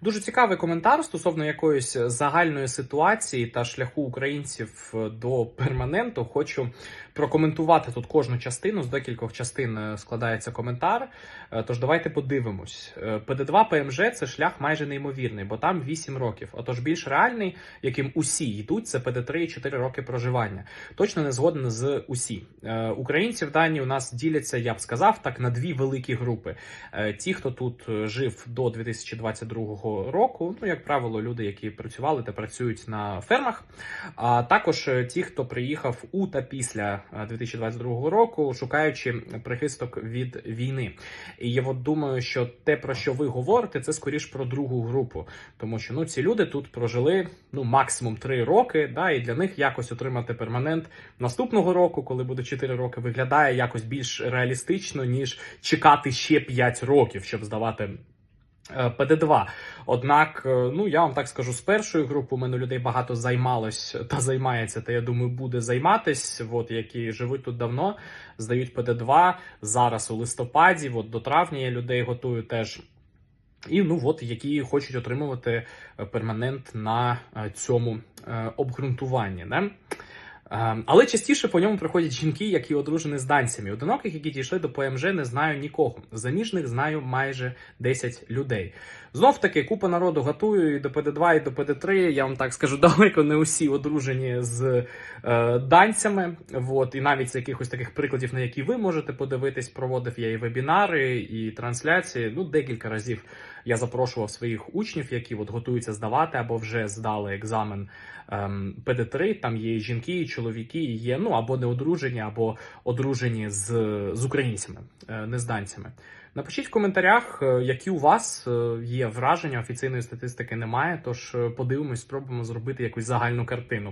Дуже цікавий коментар стосовно якоїсь загальної ситуації та шляху українців до перманенту. Хочу прокоментувати тут кожну частину. З декількох частин е, складається коментар. Е, Тож давайте подивимось. Е, ПД2 ПМЖ це шлях майже неймовірний, бо там 8 років. Отож, більш реальний, яким усі йдуть, це ПД3 і 4 роки проживання. Точно не згоден з усі. Е, Українці в Данії у нас діляться, я б сказав, так на дві великі групи. Е, Ті, хто тут е, жив до 2022 року, ну як правило, люди, які працювали та працюють на фермах. А також е, ті, хто приїхав у та після е, 2022 року, шукаючи прихисток від війни. І я от думаю, що те, про що ви говорите, це скоріш про другу групу, тому що ну ці люди тут прожили ну максимум 3 роки, да, і для них якось отримати перманент наступного року, коли буде 4 роки, виглядає якось більш реалістично, ніж чекати ще 5 років, щоб здавати. Е, ПД2. Однак, е, ну я вам так скажу, з першої групи у мене людей багато займалось та займається, та я думаю, буде займатись. От які живуть тут давно, здають ПД2 зараз у листопаді. От до травня я людей готую теж. І ну от які хочуть отримувати е, перманент на цьому обґрунтуванні. Да? Е, Але частіше по ньому приходять жінки, які одружені з данцями. Одиноких, які дійшли до ПМЖ, не знаю нікого. Заміжних знаю майже 10 людей. Знов таки, купа народу готую і до ПД2, і до ПД3. Я вам так скажу, далеко не усі одружені з е, данцями. От, і навіть з якихось таких прикладів, на які ви можете подивитись, проводив я і вебінари, і трансляції. Ну, декілька разів я запрошував своїх учнів, які от готуються здавати або вже здали екзамен ем, ПД3. Там є і жінки, і чоловіки, і є ну або не одружені, або одружені з, з українцями, е, не з. Напишіть в коментарях, е, які у вас е, є враження. Офіційної статистики немає. Тож е, подивимось, спробуємо зробити якусь загальну картину.